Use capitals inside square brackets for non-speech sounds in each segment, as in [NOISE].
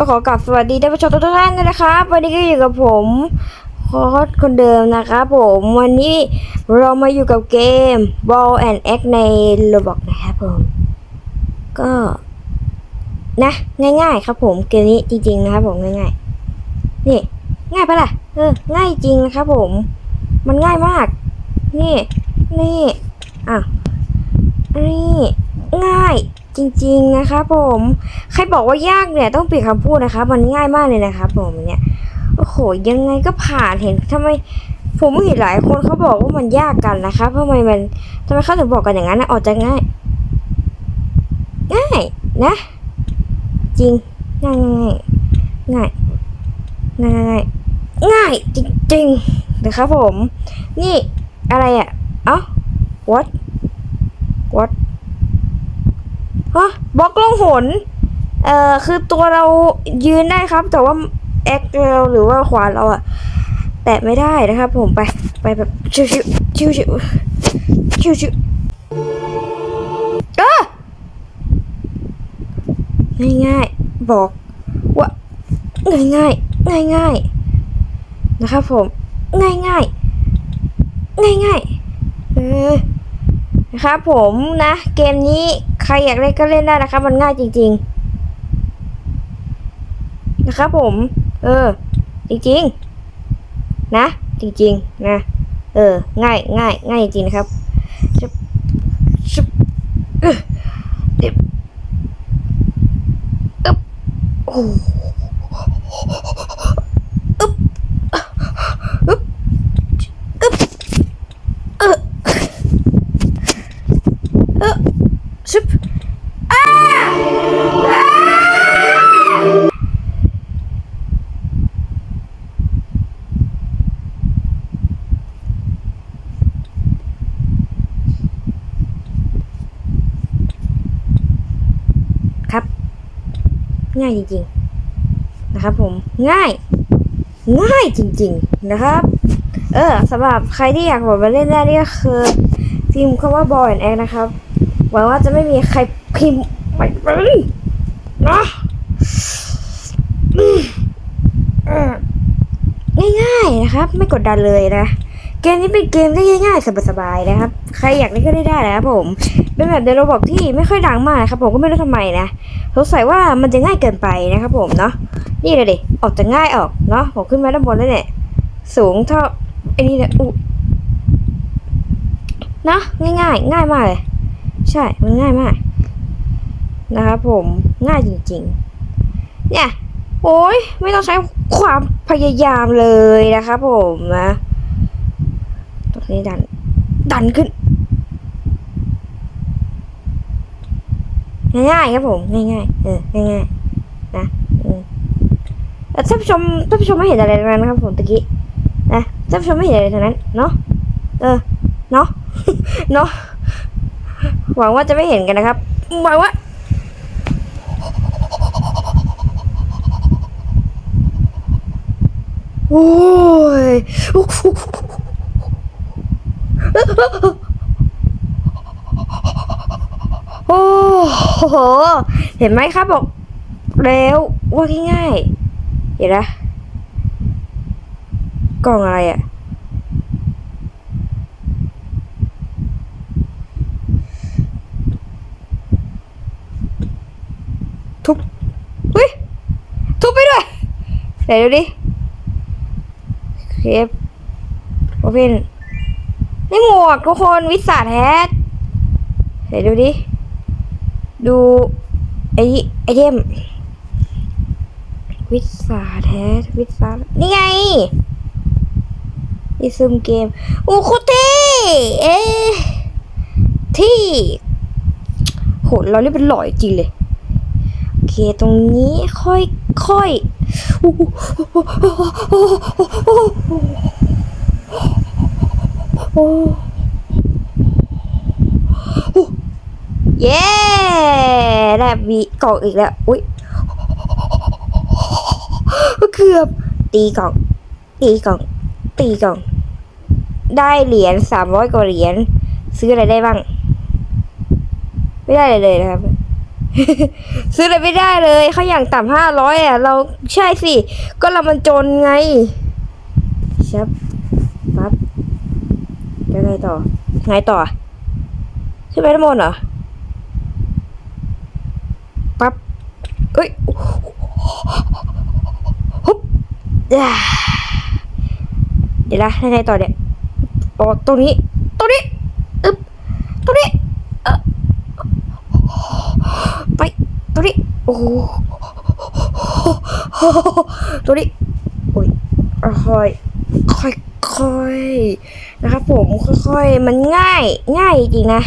ก็ขอกลับสวัสดีท่านผู้ชมทุกท่านนะครับ วันนี้ก็อยู่กับผมโค้ชคนเดิมนะครับผมวันนี้เรามาอยู่กับเกม Ball and X ใน Roblox นะครับผมก็นะง่ายๆครับผมเกมนี้จริงๆนะครับผมง่ายๆนี่ง่ายปะล่ะเออง่ายจริงนะครับผม มันง่ายมาก นี่นี่อะนี่ง่าย จริง ๆ นะครับผม ใครบอกว่ายากเนี่ยต้องเปลี่ยนคำพูดนะคะมันง่ายมากเลยนะครับผมเนี่ยโอ้โหยังไงก็ผ่านเห็นทำไม ผมเห็นหลายคนเขาบอกว่ามันยากกันนะครับทำไมมันทำไมเขาถึงบอกกันอย่างนั้นนะออกจะง่าย ง่ายนะ จริงง่ายง่ายง่ายง่ายง่ายง่ายจริงๆนะครับผม นี่อะไรอะเอ้า what what ฮะบล็อกล่องหนเอ่อคือตัวเรายืนได้ครับ แต่ว่าแอคเราหรือว่าขวานเราอะแตะไม่ได้นะครับผมไปไปแบบชิวชิวชิวชิวชิวชิวเออง่ายง่ายๆบอกว่าง่ายง่ายง่ายง่ายๆนะครับผมง่ายง่ายง่ายง่ายๆเออ นะครับผมนะ เกมนี้ใครอยากเล่นก็เล่นได้นะครับ มันง่ายจริง ๆ นะครับผม เออ จริงๆ นะ จริง ๆ นะ เออ ง่ายง่ายง่ายจริงๆนะครับชุบชุบเออเดี๋ยวอึ๊บโอ้บอึ๊บอึ๊บเออ เออชุบอ้าอ้าครับ ง่ายจริง ๆ นะครับ ผมง่าย ง่ายจริง ๆ นะครับ เออสำหรับใครที่อยากโหลดมาเล่นได้นี่ก็คือพิมพ์คำว่า Boy and X นะครับหวังว่าจะไม่มีใครพิมพ์ไปเลยนะง่ายๆนะครับ ไม่กดดันเลยนะ เกมนี้เป็นเกมที่ง่ายๆสบายๆนะครับ ใครอยากเล่นก็ได้ได้นะครับผม เป็นแบบในโรบอกที่ไม่ค่อยดังมากนะครับผมก็ไม่รู้ทำไมนะสงสัยว่ามันจะง่ายเกินไปนะครับผมเนาะ นี่เลยดิ ออกจะง่ายออกเนาะ ผมขึ้นมาด้านบนแล้วเนี่ย สูงเท่าไอ้นี่เนี่ยอุนะง่ายๆง่ายมากเลย ใช่ มันง่ายมาก นะครับผม ง่ายจริง ๆ เนี่ย โอ้ยไม่ต้องใช้ความพยายามเลยนะครับผมนะ นี้ดัน ดันขึ้น ง่ายๆครับผม ง่ายๆเออง่ายๆนะอืมแต่ท่านผู้ชมท่านผู้ชมไม่เห็นอะไรทั้งนั้นครับผมตะกี้นะท่านผู้ชมไม่เห็นอะไรทั้งนั้นเนาะเออเนาะเนาะหวังว่าจะไม่เห็นกันนะครับหวังว่าโอ้ย โอ้โห เห็นไหมครับบอก แล้วว่าง่ายๆเห็นนะกล่องอะไรอะ่ะทุบเฮ้ยทุบไปด้วยไหนดูดิเคฟโอเพน นี่หมวกทุกคนวิสาแฮทไหนดูดิ ดูไอ้ไอเทมวิสาแท้วิสานี่ไงอีซึมเกมอ้โคตรเท่เอ๊ที่โหเราเล่นเป็นหล่อยจริงเลย โอเค ตรงนี้ค่อยค่อยโอ้โห เย้ได้วีกล่องอีกแล้ว อุ้ยเกือบตีกล่อง ตีกล่อง ตีกล่อง ได้เหรียญสามร้อยกว่าเหรียญซื้ออะไรได้บ้าง ไม่ได้เลยนะครับ ซื้ออะไรไม่ได้เลยเขาอย่างต่ำห้าร้อยอะ เราใช่สิ ก็เรามันจนไงชับปั๊บ แล้วไงต่อไงต่อ ขึ้นไปด้านบนเหรอ ปั๊บเอ้ยฮึบอ่าเดี๋ยวนะยังไงต่อเนี่ยอ๋อตรงนี้ ตรงนี้อึ๊บตรงนี้ เออไป ตรงนี้ โอ้โหตรงนี้ โอ้ยค่อย ค่อย ค่อย นะครับผมค่อยๆมันง่ายง่ายจริงนะ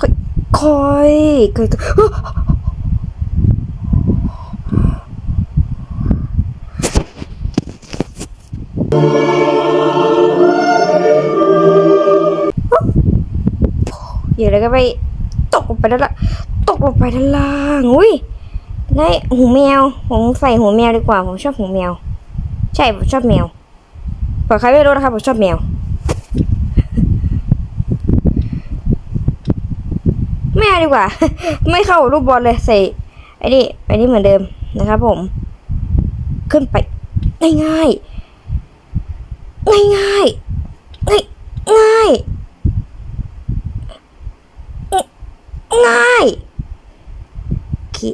ค่อยค่อยๆค่อยๆเดี๋ยวเราก็ไปตกลงไปด้านล่างตกลงไปด้านล่างอุ้ยได้หูแมว ผมใส่หูแมวดีกว่า ผมชอบหูแมว ใช่ ผมชอบแมวเผื่อใครไม่รู้นะครับ ผมชอบแมว ดีกว่า ไม่เข้ารูปบอลเลยใส่ไอ้นี่ไอ้นี่เหมือนเดิมนะครับผม ขึ้นไปง่ายง่ายง่ายง่ายง่ายง่ายง่ายคิ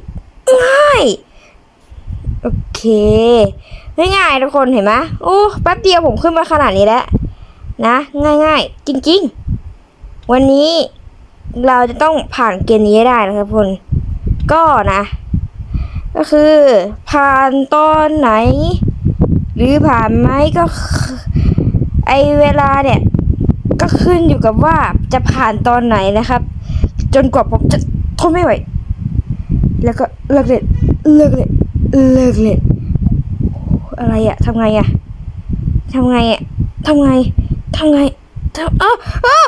ง่ายโอเคง่ายๆทุกคนเห็นไหมโอ้แป๊บเดียวผมขึ้นมาขนาดนี้แล้วนะ ง่ายๆ จริง ๆ วันนี้ เราจะต้องผ่านเกณฑ์นี้ได้นะครับทุกคนก็นะ ก็คือ ผ่านตอนไหน หรือผ่านไหมก็ไอเวลาเนี่ย ก็ขึ้นอยู่กับว่าจะผ่านตอนไหนนะครับ จนกว่าผมจะทนไม่ไหว แล้วก็เลิกเล่นเลิกเล่นเลิกเล่นอะไรอะทำไงอะทำไงอะทำไงทำไงทำอ้าวอ้าว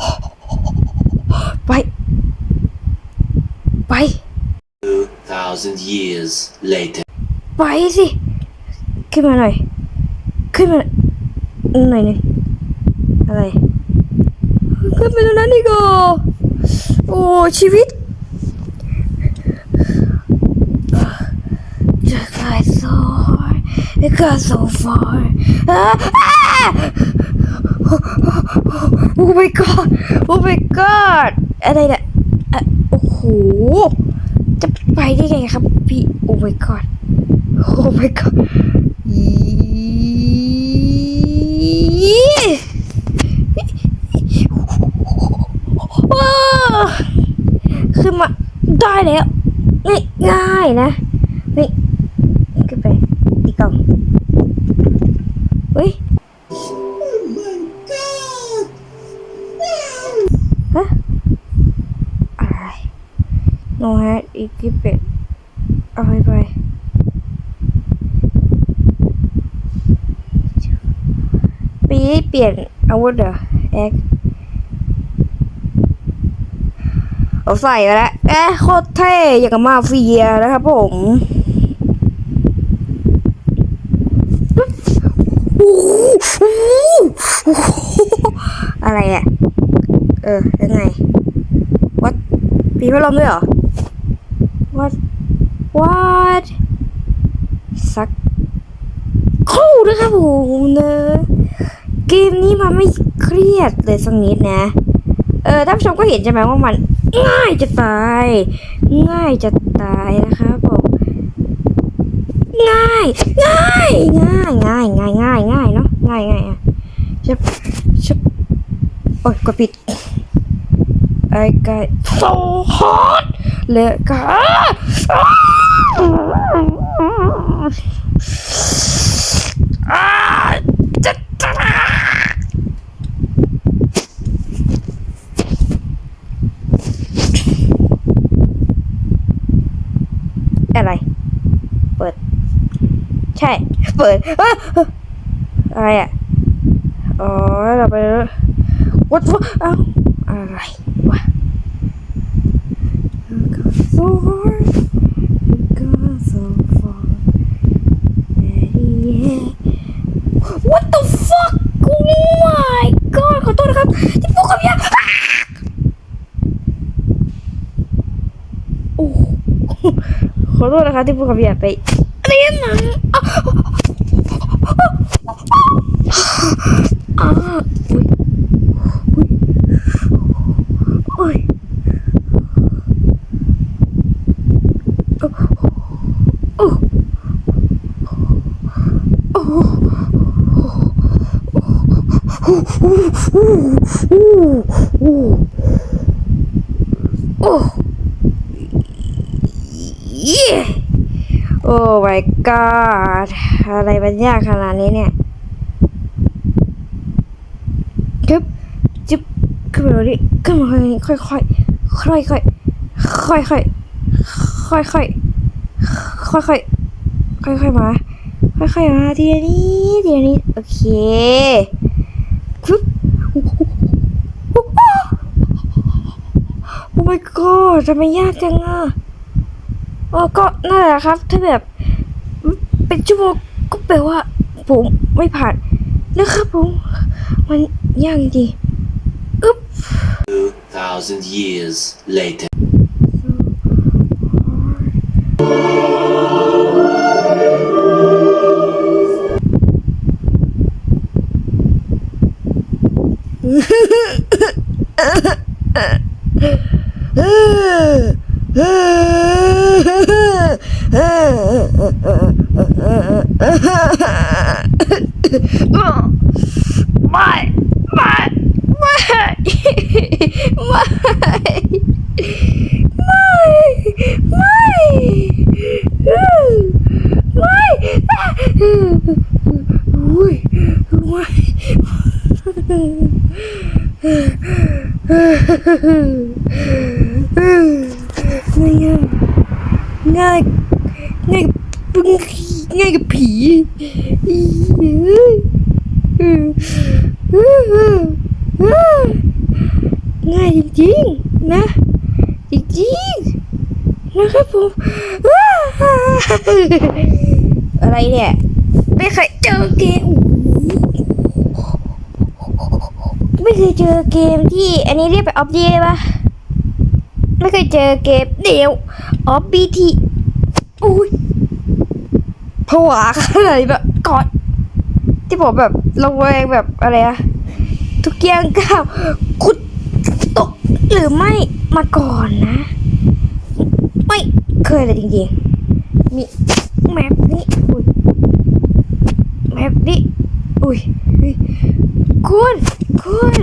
อ้าวไปไป Thousand years later. ไปสิขึ้นมาหน่อยขึ้นมาหน่อยหนึงอะไรขึ้นไปตรงนั้นอีกเหรอโอ้ชีวิต Just got so hard it got so far อ่าอ่า Oh my god Oh my god อะไรเนี่ยอะโอ้โห จะไปได้ไงครับพี่ Oh my god Oh my god อีว้าวขึ้นมาได้แล้วง่ายๆนะ no hat equipment เอาไปไปปีเปลี่ยนอาวุธเหรอแอกเอาใส่ไปแล้วเอ๊ะโคตรเท่อย่างกับมาเฟียนะครับผมโอ้โหโอ้โหอะไรอะ เออ ยังไงวัดปีพัดลมด้วยเหรอ วัดวัดสักครู่นะครับผมเนอะเกมนี้มันไม่เครียดเลยสักนิดนะ เออท่านผู้ชมก็เห็นใช่ไหมว่ามันง่ายจะตาย ง่ายจะตายนะครับผมง่าย ง่ายง่ายง่ายง่ายง่ายง่ายเนาะง่ายง่ายอะชับชับโอ้ยกดปิดไอ้ไก่ so hot เลย ก็อ่าจะจะอะไร เปิด ใช่ เปิดอะไรอะ อ๋อ เราไปแล้ววัดวะเอ้าอะไรวะ You got so hard, you got so far. Yeah. What the fuck? Oh my god ขอโทษนะครับที่พูดคำหยาบโอ้ขอโทษนะครับที่พูดคำหยาบไปเรียนะอ้าวอ้าวอุ้ยอุ้ยโอ้ โอ้โอ้โอ้เย้โอ้ my god อะไรมันยากขนาดนี้เนี่ยจึ๊บจึ๊บขึ้นมาเลยขึ้นมาเลยค่อยค่อยค่อยค่อยค่อยค่อยค่อยค่อยค่อยค่อยค่อยค่อยมา ค่อยค่อยมาทีละนี้ทีละนี้โอเคปึ๊บโอ้ my god ทำไมยากจังอะเออก็นั่นแหละครับ ถ้าแบบ เป็นชั่วโมงก็แปลว่า ผมไม่ผ่านนะครับผม มันยากจริงอึ๊บ 2,000 years later. [LAUGHS] Oh, what? ง่ายจริงๆนะ จริงๆนะครับผมอะไรเนี่ย ไม่เคยเจอเกมไม่เคยเจอเกมที่ อันนี้เรียกไปออฟดีปะไม่เคยเจอเกมเดียวออฟบีทีอุ้ยผวาขนาดแบบกอด ที่ผมแบบระแวงแบบอะไรอะทุกอย่างก้าวคุดตกหรือไม่มาก่อนนะ ไม่เคยเลยจริงๆ มีแมปนี้ อุ้ยแมปนี้ อุ้ยคุณคุณคุณ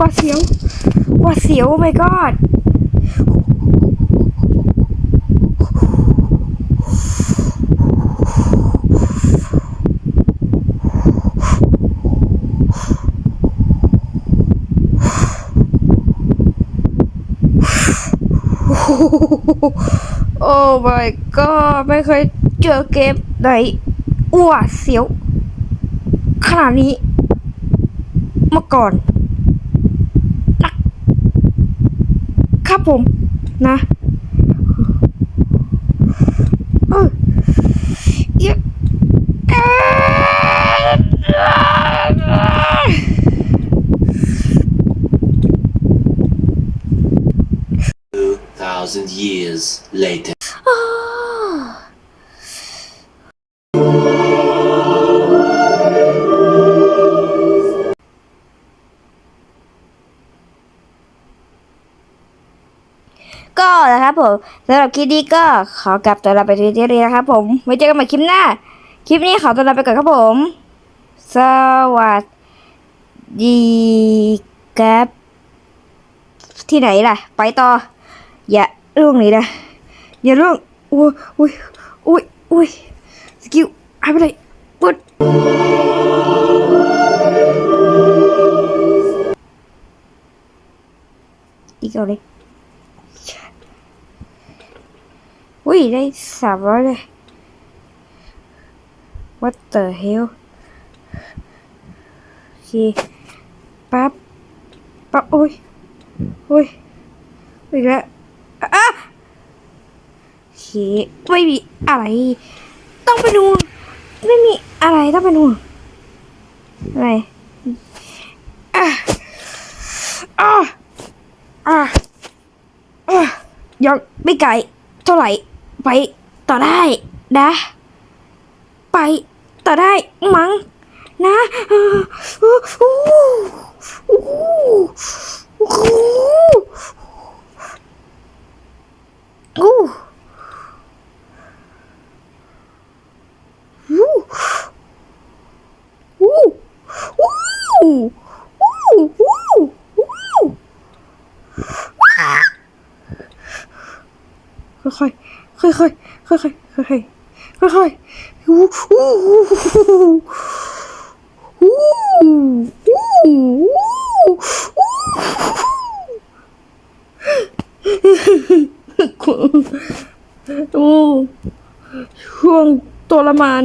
วาเสียวหวาเสียว oh my god โอ้ my god ไม่เคยเจอเกมไหนอ้วเสียว ขนาดนี้มาก่อนนะ ครับผมนะเออเยอะเอ้ย2,000 years later. ผมสำหรับคลิปนี้ก็ขอกลับตัวลาไปที่นี่นะครับผมไว้เจอกันใหม่คลิปหน้า คลิปนี้ขอตัวลาไปก่อนครับผม สวัสดีครับที่ไหนล่ะ ไปต่อ อย่าล่วงเลยนะอย่าล่วงอุ้ยอุ้ยอุ้ยอุ้ยสกิลหายไปเลยปุ๊ดอีกเอาเลย อุ้ยได้สามร้อยเลย What the hell โอเคปั๊บปั๊บโอ้ยโอ้ยอีกแล้วอะโอเคไม่มีอะไร ต้องไปดูไม่มีอะไรต้องไปดูอะไรอะอะอะอะยังไม่ไกลเท่าไหร่ ไปต่อได้นะ ไปต่อได้มั้งนะอู้อู้อู้ ๆค่อยๆอู้อู้อู้อู้อู้ช่วงทรมาน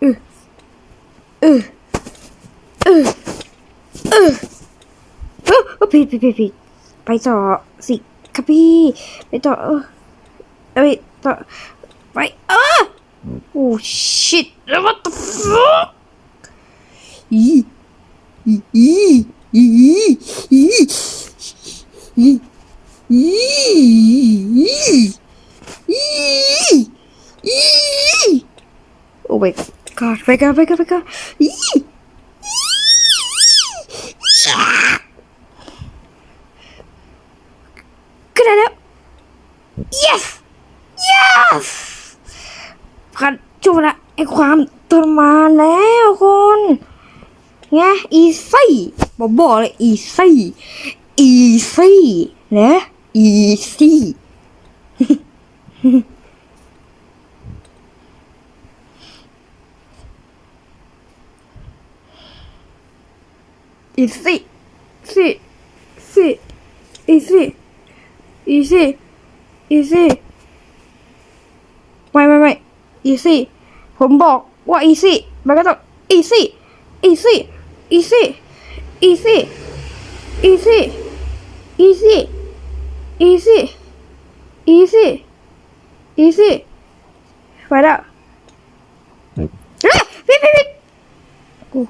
เออเออเออเออเออผิดผิดผิดผิดไปต่อสิ ครับพี่ ไปต่อเออไปต่อไปเออโอ้ shit what the fuck อีอีอีอีอีอีอีอี Oh my god, my god, my god, my god. Eee! Eee! ความทรมานแล้วคนไง easy บอกบอกเลย easy easy นะ easy easy easy easy easy easy easy ไม่ไม่ไม่ easy ผมบอกว่า easy มันก็ต้อง easy easy easy easy easy easy easy easy easy ไปแล้วเอ้ยผิดผิดผิดกู